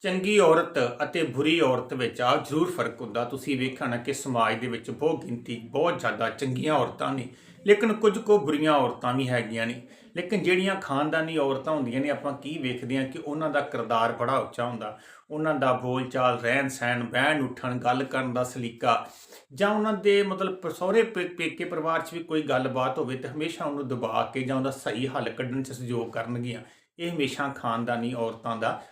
ਚੰਗੀ ਔਰਤ ਅਤੇ ਬੁਰੀ ਔਰਤ ਵਿੱਚ ਆ ਜ਼ਰੂਰ ਫ਼ਰਕ ਹੁੰਦਾ। ਤੁਸੀਂ ਵੇਖਣਾ ਕਿ ਸਮਾਜ ਦੇ ਵਿੱਚ ਬਹੁਤ ਗਿਣਤੀ, ਬਹੁਤ ਜ਼ਿਆਦਾ ਚੰਗੀਆਂ ਔਰਤਾਂ ਨੇ, ਲੇਕਿਨ ਕੁਝ ਕੋ ਬੁਰੀਆਂ ਔਰਤਾਂ ਵੀ ਹੈਗੀਆਂ ਨੇ। ਲੇਕਿਨ ਜਿਹੜੀਆਂ ਖਾਨਦਾਨੀ ਔਰਤਾਂ ਹੁੰਦੀਆਂ ਨੇ, ਆਪਾਂ ਕੀ ਵੇਖਦੇ ਹਾਂ ਕਿ ਉਹਨਾਂ ਦਾ ਕਿਰਦਾਰ ਬੜਾ ਉੱਚਾ ਹੁੰਦਾ। ਉਹਨਾਂ ਦਾ ਬੋਲਚਾਲ ਰਹਿਣ ਸਹਿਣ ਬਹਿਣ ਉੱਠਣ ਗੱਲ ਕਰਨ ਦਾ ਸਲੀਕਾ, ਜਾਂ ਉਹਨਾਂ ਦੇ ਮਤਲਬ ਸਹੁਰੇ ਪੇ- ਪੇਕੇ ਪਰਿਵਾਰ 'ਚ ਵੀ ਕੋਈ ਗੱਲਬਾਤ ਹੋਵੇ ਤਾਂ ਹਮੇਸ਼ਾ ਉਹਨੂੰ ਦਬਾ ਕੇ ਜਾਂ ਉਹਦਾ ਸਹੀ ਹੱਲ ਕੱਢਣ 'ਚ ਸਹਿਯੋਗ ਕਰਨਗੀਆਂ। ਇਹ ਹਮੇਸ਼ਾ ਖਾਨਦਾਨੀ ਔਰਤਾਂ ਦਾ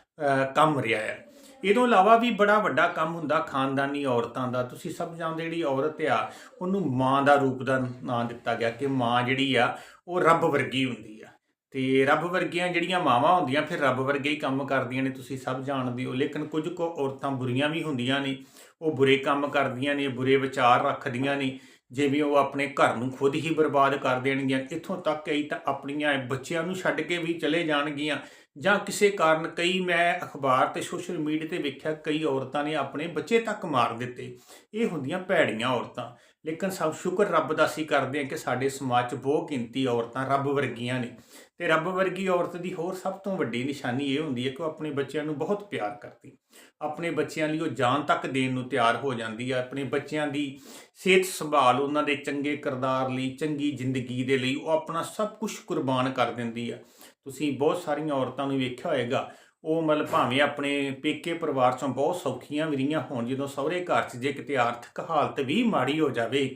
ਕੰਮ ਰਿਹਾ ਹੈ। ਇਹ ਤੋਂ ਇਲਾਵਾ ਵੀ ਬੜਾ ਵੱਡਾ ਕੰਮ ਹੁੰਦਾ ਖਾਨਦਾਨੀ ਔਰਤਾਂ ਦਾ। ਤੁਸੀਂ ਸਭ ਜਾਣਦੇ ਜਿਹੜੀ ਔਰਤ ਆ, ਉਹਨੂੰ ਮਾਂ ਦਾ ਰੂਪ ਦਾ ਨਾਂ ਦਿੱਤਾ ਗਿਆ ਕਿ ਮਾਂ ਜਿਹੜੀ ਆ, ਉਹ ਰੱਬ ਵਰਗੀ ਹੁੰਦੀ ਆ। ਤੇ ਰੱਬ ਵਰਗੀਆਂ ਜਿਹੜੀਆਂ ਮਾਵਾਂ ਹੁੰਦੀਆਂ, ਫਿਰ ਰੱਬ ਵਰਗੇ ਹੀ ਕੰਮ ਕਰਦੀਆਂ ਨੇ। ਤੁਸੀਂ ਸਭ ਜਾਣਦੇ ਹੋ, ਲੇਕਿਨ ਕੁਝ ਕੁ ਔਰਤਾਂ ਬੁਰੀਆਂ ਵੀ ਹੁੰਦੀਆਂ ਨੇ। ਉਹ ਬੁਰੇ ਕੰਮ ਕਰਦੀਆਂ ਨੇ, ਬੁਰੇ ਵਿਚਾਰ ਰੱਖਦੀਆਂ ਨੇ। ਜਿਵੇਂ ਉਹ ਆਪਣੇ ਘਰ ਨੂੰ ਖੁਦ ਹੀ ਬਰਬਾਦ ਕਰ ਦੇਣਗੀਆਂ। ਇੱਥੋਂ ਤੱਕ ਕਈ ਤਾਂ ਆਪਣੀਆਂ ਬੱਚਿਆਂ ਨੂੰ ਛੱਡ ਕੇ ਵੀ ਚਲੇ ਜਾਣਗੀਆਂ। ਜਾਂ ਕਿਸੇ ਕਾਰਨ ਕਈ ਮੈਂ ਅਖਬਾਰ ਤੇ ਸੋਸ਼ਲ ਮੀਡੀਆ ਤੇ ਵੇਖਿਆ ਕਈ ਔਰਤਾਂ ਨੇ ਆਪਣੇ ਬੱਚੇ ਤੱਕ ਮਾਰ ਦਿੱਤੇ। ਇਹ ਹੁੰਦੀਆਂ ਭੈੜੀਆਂ ਔਰਤਾਂ। ਲੇਕਿਨ ਸਭ ਸ਼ੁਕਰ ਰੱਬ ਦਾ ਅਸੀਂ ਕਰਦੇ ਹਾਂ ਕਿ ਸਾਡੇ ਸਮਾਜ 'ਚ ਬਹੁ ਗਿਣਤੀ ਔਰਤਾਂ ਰੱਬ ਵਰਗੀਆਂ ਨੇ। ਤੇ ਰੱਬ ਵਰਗੀ ਔਰਤ ਦੀ ਹੋਰ ਸਭ ਤੋਂ ਵੱਡੀ ਨਿਸ਼ਾਨੀ ਇਹ ਹੁੰਦੀ ਹੈ ਕਿ ਉਹ ਆਪਣੇ ਬੱਚਿਆਂ ਨੂੰ ਬਹੁਤ ਪਿਆਰ ਕਰਦੀ। ਆਪਣੇ ਬੱਚਿਆਂ ਲਈ ਉਹ ਜਾਨ ਤੱਕ ਦੇਣ ਨੂੰ ਤਿਆਰ ਹੋ ਜਾਂਦੀ ਹੈ ਆਪਣੇ ਬੱਚਿਆਂ ਦੀ ਸਿਹਤ ਸੰਭਾਲ ਉਹਨਾਂ ਦੇ ਚੰਗੇ ਕਿਰਦਾਰ ਲਈ, ਚੰਗੀ ਜ਼ਿੰਦਗੀ ਦੇ ਲਈ ਉਹ ਆਪਣਾ ਸਭ ਕੁਝ ਕੁਰਬਾਨ ਕਰ ਦਿੰਦੀ ਹੈ ਤੁਸੀਂ ਬਹੁਤ ਸਾਰੀਆਂ ਔਰਤਾਂ ਨੂੰ ਵੇਖਿਆ ਹੋਏਗਾ, ਉਹ ਮਤਲਬ ਭਾਵੇਂ ਆਪਣੇ ਪੇਕੇ ਪਰਿਵਾਰ ਚੋਂ ਬਹੁਤ ਸੌਖੀਆਂ ਵੀ ਰਹੀਆਂ ਹੋਣ, ਜਦੋਂ ਸਹੁਰੇ ਘਰ 'ਚ ਜੇ ਕਿਤੇ ਆਰਥਿਕ ਹਾਲਤ ਵੀ ਮਾੜੀ ਹੋ ਜਾਵੇ,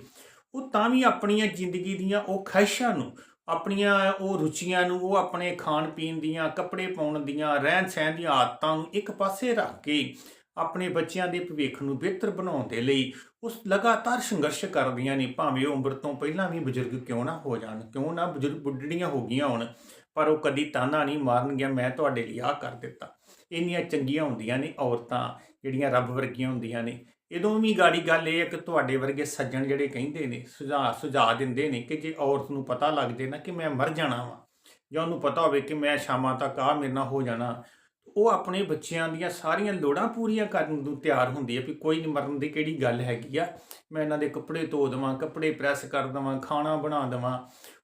ਉਹ ਤਾਂ ਵੀ ਆਪਣੀਆਂ ਜ਼ਿੰਦਗੀ ਦੀਆਂ ਉਹ ਖਾਹਿਸ਼ਾਂ ਨੂੰ ਆਪਣੀਆਂ ਉਹ ਰੁਚੀਆਂ ਨੂੰ, ਉਹ ਆਪਣੇ ਖਾਣ ਪੀਣ ਦੀਆਂ, ਕੱਪੜੇ ਪਾਉਣ ਦੀਆਂ, ਰਹਿਣ ਸਹਿਣ ਦੀਆਂ ਆਦਤਾਂ ਨੂੰ ਇੱਕ ਪਾਸੇ ਰੱਖ ਕੇ ਆਪਣੇ ਬੱਚਿਆਂ ਦੇ ਭਵਿੱਖ ਨੂੰ ਬਿਹਤਰ ਬਣਾਉਣ ਦੇ ਲਈ ਉਸ ਲਗਾਤਾਰ ਸੰਘਰਸ਼ ਕਰਦੀਆਂ ਨੇ, ਭਾਵੇਂ ਉਹ ਉਮਰ ਤੋਂ ਪਹਿਲਾਂ ਵੀ ਬਜ਼ੁਰਗ ਕਿਉਂ ਨਾ ਹੋ ਜਾਣ, ਕਿਉਂ ਨਾ ਬਜ਼ੁਰਗ ਬੁੱਢੜੀਆਂ ਹੋ ਗਈਆਂ ਹੋਣ, ਪਰ ਉਹ ਕਦੀ ਤਾਨਾ ਨਹੀਂ ਮਾਰਨਗੀਆਂ, ਮੈਂ ਤੁਹਾਡੇ ਲਈ ਆਹ ਕਰ ਦਿੱਤਾ। ਇੰਨੀਆਂ ਚੰਗੀਆਂ ਹੁੰਦੀਆਂ ਨੇ ਔਰਤਾਂ, ਜਿਹੜੀਆਂ ਰੱਬ ਵਰਗੀਆਂ ਹੁੰਦੀਆਂ ਨੇ। ਇਦੋਂ ਵੀ ਗਾੜੀ ਗੱਲ ਇਹ ਹੈ ਕਿ ਤੁਹਾਡੇ ਵਰਗੇ ਸੱਜਣ ਜਿਹੜੇ ਕਹਿੰਦੇ ਨੇ, ਸੁਝਾਅ ਸੁਝਾਅ ਦਿੰਦੇ ਨੇ ਕਿ ਜੇ ਔਰਤ ਨੂੰ ਪਤਾ ਲੱਗ ਜੇ ਨਾ ਕਿ ਮੈਂ ਮਰ ਜਾਣਾ ਵਾਂ ਜਾਂ ਉਹਨੂੰ ਪਤਾ ਹੋਵੇ ਕਿ ਮੈਂ ਸ਼ਾਮਾਂ ਤੱਕ ਆ ਮੇਰੇ ਨਾਲ ਹੋ ਜਾਣਾ, ਉਹ ਆਪਣੇ ਬੱਚਿਆਂ ਦੀਆਂ ਸਾਰੀਆਂ ਲੋੜਾਂ ਪੂਰੀਆਂ ਕਰਨ ਨੂੰ ਤਿਆਰ ਹੁੰਦੀ ਹੈ ਵੀ ਕੋਈ ਨਹੀਂ ਮਰਨ ਦੀ ਕਿਹੜੀ ਗੱਲ ਹੈਗੀ ਆ, ਮੈਂ ਇਹਨਾਂ ਦੇ ਕੱਪੜੇ ਧੋ ਦੇਵਾਂ, ਕੱਪੜੇ ਪ੍ਰੈਸ ਕਰ ਦੇਵਾਂ, ਖਾਣਾ ਬਣਾ ਦੇਵਾਂ,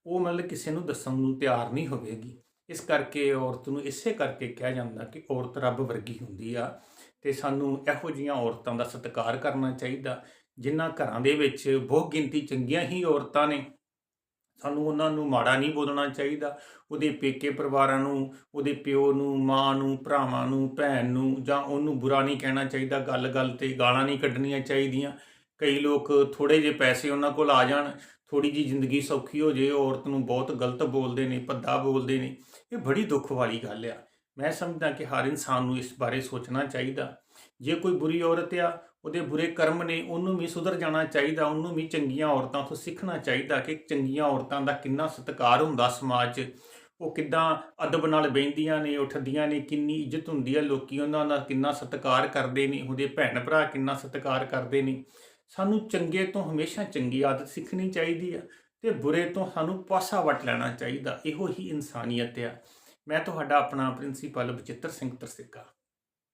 ਉਹ ਮਤਲਬ ਕਿਸੇ ਨੂੰ ਦੱਸਣ ਨੂੰ ਤਿਆਰ ਨਹੀਂ ਹੋਵੇਗੀ। ਇਸ ਕਰਕੇ ਔਰਤ ਨੂੰ ਇਸੇ ਕਰਕੇ ਕਿਹਾ ਜਾਂਦਾ ਕਿ ਔਰਤ ਰੱਬ ਵਰਗੀ ਹੁੰਦੀ ਆ। ਤੇ ਸਾਨੂੰ ਇਹੋ ਜਿਹੀਆਂ ਔਰਤਾਂ ਦਾ ਸਤਿਕਾਰ ਕਰਨਾ ਚਾਹੀਦਾ, ਜਿਨ੍ਹਾਂ ਘਰਾਂ ਦੇ ਵਿੱਚ ਬਹੁ ਗਿਣਤੀ ਚੰਗੀਆਂ ਹੀ ਔਰਤਾਂ ਨੇ। ਸਾਨੂੰ ਉਹਨਾਂ ਨੂੰ ਮਾੜਾ ਨਹੀਂ ਬੋਲਣਾ ਚਾਹੀਦਾ। ਉਹਦੇ ਪੇਕੇ ਪਰਿਵਾਰਾਂ ਨੂੰ, ਉਹਦੇ ਪਿਓ ਨੂੰ, ਮਾਂ ਨੂੰ, ਭਰਾਵਾਂ ਨੂੰ, ਭੈਣ ਨੂੰ ਜਾਂ ਉਹਨੂੰ ਬੁਰਾ ਨਹੀਂ ਕਹਿਣਾ ਚਾਹੀਦਾ। ਗੱਲ-ਗੱਲ ਤੇ ਗਾਲਾਂ ਨਹੀਂ ਕੱਢਣੀਆਂ ਚਾਹੀਦੀਆਂ। ਕਈ ਲੋਕ ਥੋੜੇ ਜਿਹੇ ਪੈਸੇ ਉਹਨਾਂ ਕੋਲ ਆ ਜਾਣ ਥੋੜੀ ਜੀ ਜ਼ਿੰਦਗੀ ਸੌਖੀ ਹੋ ਜੇ ਔਰਤ ਨੂੰ ਬਹੁਤ ਗਲਤ ਬੋਲਦੇ ਨੇ, ਭੱਦਾ ਬੋਲਦੇ ਨੇ। ਇਹ ਬੜੀ ਦੁੱਖ ਵਾਲੀ ਗੱਲ ਆ। ਮੈਂ ਸਮਝਦਾ ਕਿ ਹਰ ਇਨਸਾਨ ਨੂੰ ਇਸ ਬਾਰੇ ਸੋਚਣਾ ਚਾਹੀਦਾ। ਜੇ ਕੋਈ ਬੁਰੀ ਔਰਤ ਆ, ਉਹਦੇ ਬੁਰੇ ਕਰਮ ਨੇ, ਉਹਨੂੰ ਵੀ ਸੁਧਰ ਜਾਣਾ ਚਾਹੀਦਾ, ਉਹਨੂੰ ਵੀ ਚੰਗੀਆਂ ਔਰਤਾਂ ਤੋਂ ਸਿੱਖਣਾ ਚਾਹੀਦਾ ਕਿ ਚੰਗੀਆਂ ਔਰਤਾਂ ਦਾ ਕਿੰਨਾ ਸਤਿਕਾਰ ਹੁੰਦਾ ਸਮਾਜ 'ਚ। ਉਹ ਕਿੱਦਾਂ ਅਦਬ ਨਾਲ ਬਹਿੰਦੀਆਂ ਨੇ, ਉੱਠਦੀਆਂ ਨੇ, ਕਿੰਨੀ ਇੱਜ਼ਤ ਹੁੰਦੀ ਹੈ ਲੋਕੀ ਉਹਨਾਂ ਦਾ ਕਿੰਨਾ ਸਤਿਕਾਰ ਕਰਦੇ ਨੇ, ਉਹਦੇ ਭੈਣ ਭਰਾ ਕਿੰਨਾ ਸਤਿਕਾਰ ਕਰਦੇ ਨੇ। ਸਾਨੂੰ ਚੰਗੇ ਤੋਂ ਹਮੇਸ਼ਾ ਚੰਗੀ ਆਦਤ ਸਿੱਖਣੀ ਚਾਹੀਦੀ ਆ ਤੇ ਬੁਰੇ ਤੋਂ ਸਾਨੂੰ ਪਾਸਾ ਵਟ ਲੈਣਾ ਚਾਹੀਦਾ। ਇਹੋ ਹੀ ਇਨਸਾਨੀਅਤ ਆ। ਮੈਂ ਤੁਹਾਡਾ ਆਪਣਾ ਪ੍ਰਿੰਸੀਪਲ ਬਚਿੱਤਰ ਸਿੰਘ ਤਰਸਿੱਕਾ